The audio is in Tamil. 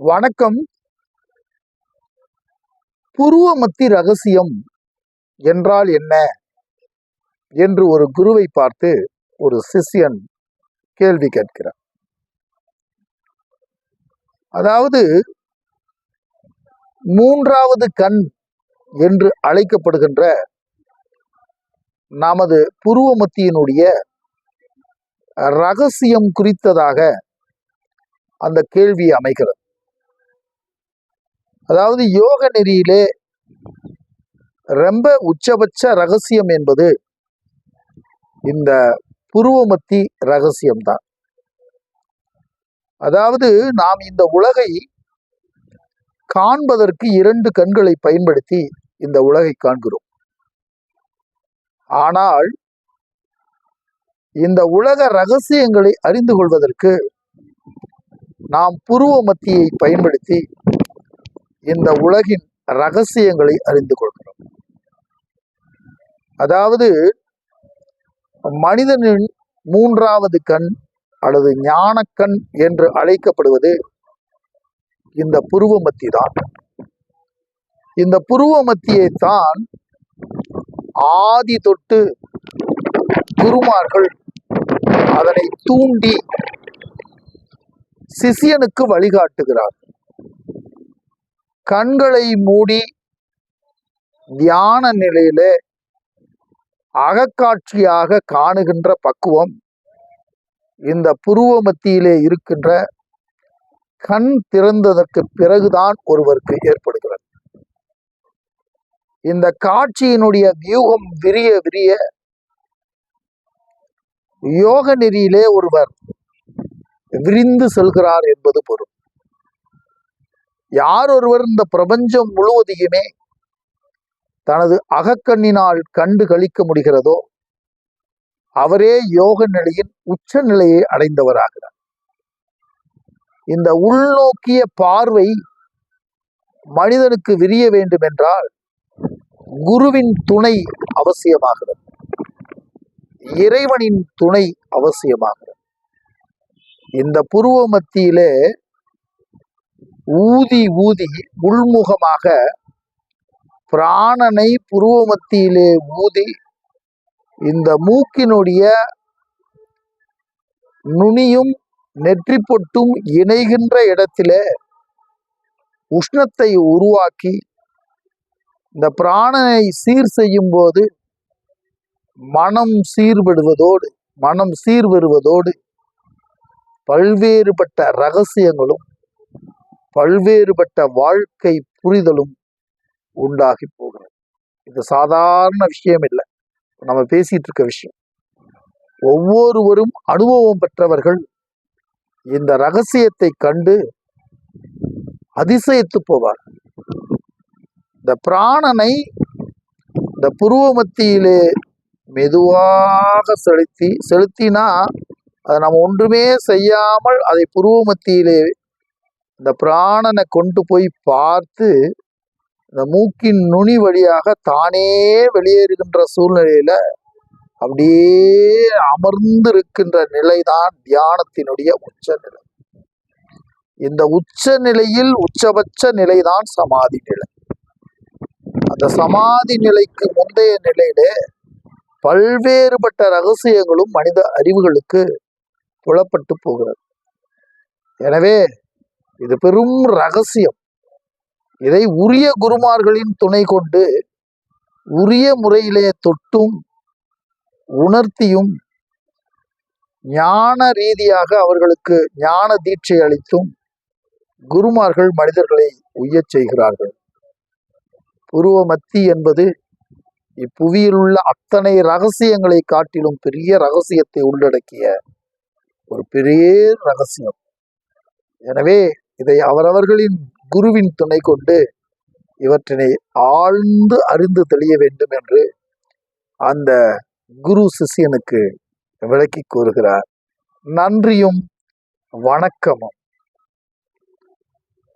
வணக்கம். புருவமத்தி ரகசியம் என்றால் என்ன? என்று ஒரு குருவை பார்த்து ஒரு சிஷ்யன் கேள்வி கேட்கிறார். அதாவது மூன்றாவது கண் என்று அழைக்கப்படுகின்ற நமது புருவமத்தியினுடைய ரகசியம் குறித்ததாக அந்த கேள்வி அமைகிறது. அதாவது யோக நெறியிலே ரொம்ப உச்சபட்ச ரகசியம் என்பது இந்த புருவமத்தி ரகசியம்தான். அதாவது நாம் இந்த உலகை காண்பதற்கு இரண்டு கண்களை பயன்படுத்தி இந்த உலகை காண்கிறோம். ஆனால் இந்த உலக ரகசியங்களை அறிந்து கொள்வதற்கு நாம் புருவ மத்தியை பயன்படுத்தி இந்த உலகின் ரகசியங்களை அறிந்து கொள்கிறோம். அதாவது மனிதனின் மூன்றாவது கண் அல்லது ஞானக்கண் என்று அழைக்கப்படுவது இந்த புருவ மத்தி தான். இந்த புருவ மத்தியை தான் ஆதி தொட்டு குருமார்கள் அதனை தூண்டி சிஷியனுக்கு வழிகாட்டுகிறார்கள். கண்களை மூடி தியான நிலையில அகக்காட்சியாக காணுகின்ற பக்குவம் இந்த புருவ மத்தியிலே இருக்கின்ற கண் திறந்ததற்கு பிறகுதான் ஒருவருக்கு ஏற்படுகிறது. இந்த காட்சியினுடைய வியூகம் விரிய விரிய யோக நெறியிலே ஒருவர் விரிந்து செல்கிறார் என்பது பொருள். யார் ஒருவர் இந்த பிரபஞ்சம் முழுவதையுமே தனது அகக்கண்ணினால் கண்டு கழிக்க முடிகிறதோ அவரே யோக நிலையின் உச்ச நிலையை அடைந்தவராகிறார். இந்த உள்நோக்கிய பார்வை மனிதனுக்கு விரிய வேண்டும் என்றால் குருவின் துணை அவசியமாகிறது. இறைவனின் துணை அவசியமாகிறது. இந்த புருவ மத்தியிலே ஊதி ஊதி உள்முகமாக பிராணனை புருவ மத்தியிலே ஊதி இந்த மூக்கினுடைய நுனியும் நெற்றி பொட்டும் இணைகின்ற இடத்திலே உஷ்ணத்தை உருவாக்கி இந்த பிராணனை சீர் செய்யும் போது மனம் சீர்படுவதோடு மனம் சீர் வருவதோடு பல்வேறுபட்ட ரகசியங்களும் பல்வேறுபட்ட வாழ்க்கை புரிதலும் உண்டாகி போகிறது. இது சாதாரண விஷயம் இல்லை நம்ம பேசிட்டு இருக்க விஷயம். ஒவ்வொருவரும் அனுபவம் பெற்றவர்கள் இந்த ரகசியத்தை கண்டு அதிசயித்து போவார். இந்த பிராணனை இந்த புருவ மத்தியிலே மெதுவாக செலுத்தி செலுத்தினா அதை நம்ம ஒன்றுமே செய்யாமல் அதை புருவ மத்தியிலே இந்த பிராணனை கொண்டு போய் பார்த்து இந்த மூக்கின் நுனி வழியாக தானே வெளியேறுகின்ற சூழ்நிலையில அப்படியே அமர்ந்து இருக்கின்ற நிலைதான் தியானத்தினுடைய உச்ச நிலை இந்த உச்ச நிலையில் உச்சபட்ச நிலைதான் சமாதி நிலை. அந்த சமாதி நிலைக்கு முந்தைய நிலையிலே பல்வேறுபட்ட ரகசியங்களும் மனித அறிவுகளுக்கு புலப்பட்டு போகிறது. எனவே இது பெரும் ரகசியம். இதை உரிய குருமார்களின் துணை கொண்டு உரிய முறையிலே தொட்டும் உணர்த்தியும் ஞான ரீதியாக அவர்களுக்கு ஞான தீட்சை அளித்தும் குருமார்கள் மனிதர்களை உய்யச் செய்கிறார்கள். புருவ மத்தி என்பது இப்புவியில் உள்ள அத்தனை ரகசியங்களை காட்டிலும் பெரிய ரகசியத்தை உள்ளடக்கிய ஒரு பெரிய ரகசியம். எனவே இதை அவரவர்களின் குருவின் துணை கொண்டு இவற்றினை ஆழ்ந்து அறிந்து தெளிய வேண்டும் என்று அந்த குரு சிஷியனுக்கு விளக்கி கூறுகிறார். நன்றியும் வணக்கமும்.